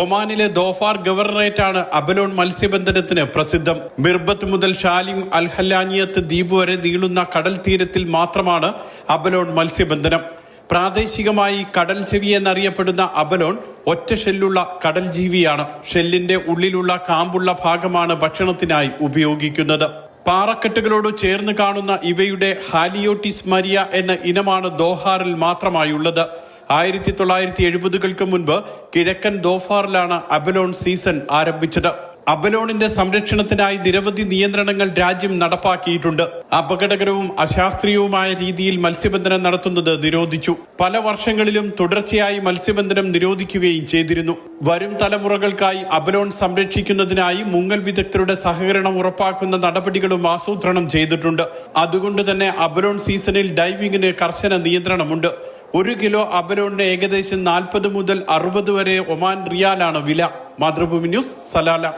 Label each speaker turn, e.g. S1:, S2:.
S1: ഒമാനിലെ Dhofar ഗവർണറേറ്റാണ് abalone മത്സ്യബന്ധനത്തിന് പ്രസിദ്ധം. മിർബത്ത് മുതൽ ഷാലിം അൽഹല്ലാനിയത്ത് ദ്വീപ് വരെ നീളുന്ന കടൽ തീരത്തിൽ മാത്രമാണ് അബലോൺ മത്സ്യബന്ധനം. പ്രാദേശികമായി കടൽ ചെവി എന്നറിയപ്പെടുന്ന അബലോൺ ഒറ്റ ഷെല്ലുള്ള കടൽ ജീവിയാണ്. ഷെല്ലിന്റെ ഉള്ളിലുള്ള കാമ്പുള്ള ഭാഗമാണ് ഭക്ഷണത്തിനായി ഉപയോഗിക്കുന്നത്. പാറക്കെട്ടുകളോട് ചേർന്ന് കാണുന്ന ഇവയുടെ ഹാലിയോട്ടിസ് മരിയ എന്ന ഇനമാണ് ദോഹാറിൽ മാത്രമായുള്ളത്. ആയിരത്തി തൊള്ളായിരത്തി എഴുപതുകൾക്ക് മുൻപ് കിഴക്കൻ ദോഫാറിലാണ് അബലോൺ സീസൺ ആരംഭിച്ചത്. അബലോണിന്റെ സംരക്ഷണത്തിനായി നിരവധി നിയന്ത്രണങ്ങൾ രാജ്യം നടപ്പാക്കിയിട്ടുണ്ട്. അപകടകരവും അശാസ്ത്രീയവുമായ രീതിയിൽ മത്സ്യബന്ധനം നടത്തുന്നത് നിരോധിച്ചു. പല വർഷങ്ങളിലും തുടർച്ചയായി മത്സ്യബന്ധനം നിരോധിക്കുകയും ചെയ്തിരുന്നു. വരും തലമുറകൾക്കായി അബലോൺ സംരക്ഷിക്കുന്നതിനായി മുങ്ങൽ വിദഗ്ധരുടെ സഹകരണം ഉറപ്പാക്കുന്ന നടപടികളും ആസൂത്രണം ചെയ്തിട്ടുണ്ട്. അതുകൊണ്ട് തന്നെ അബലോൺ സീസണിൽ ഡൈവിംഗിന് കർശന നിയന്ത്രണമുണ്ട്. ഒരു കിലോ അബരോണിന് ഏകദേശം നാൽപ്പത് മുതൽ അറുപത് വരെ ഒമാൻ റിയാലാണ് വില. Mathrubhumi news Salalah.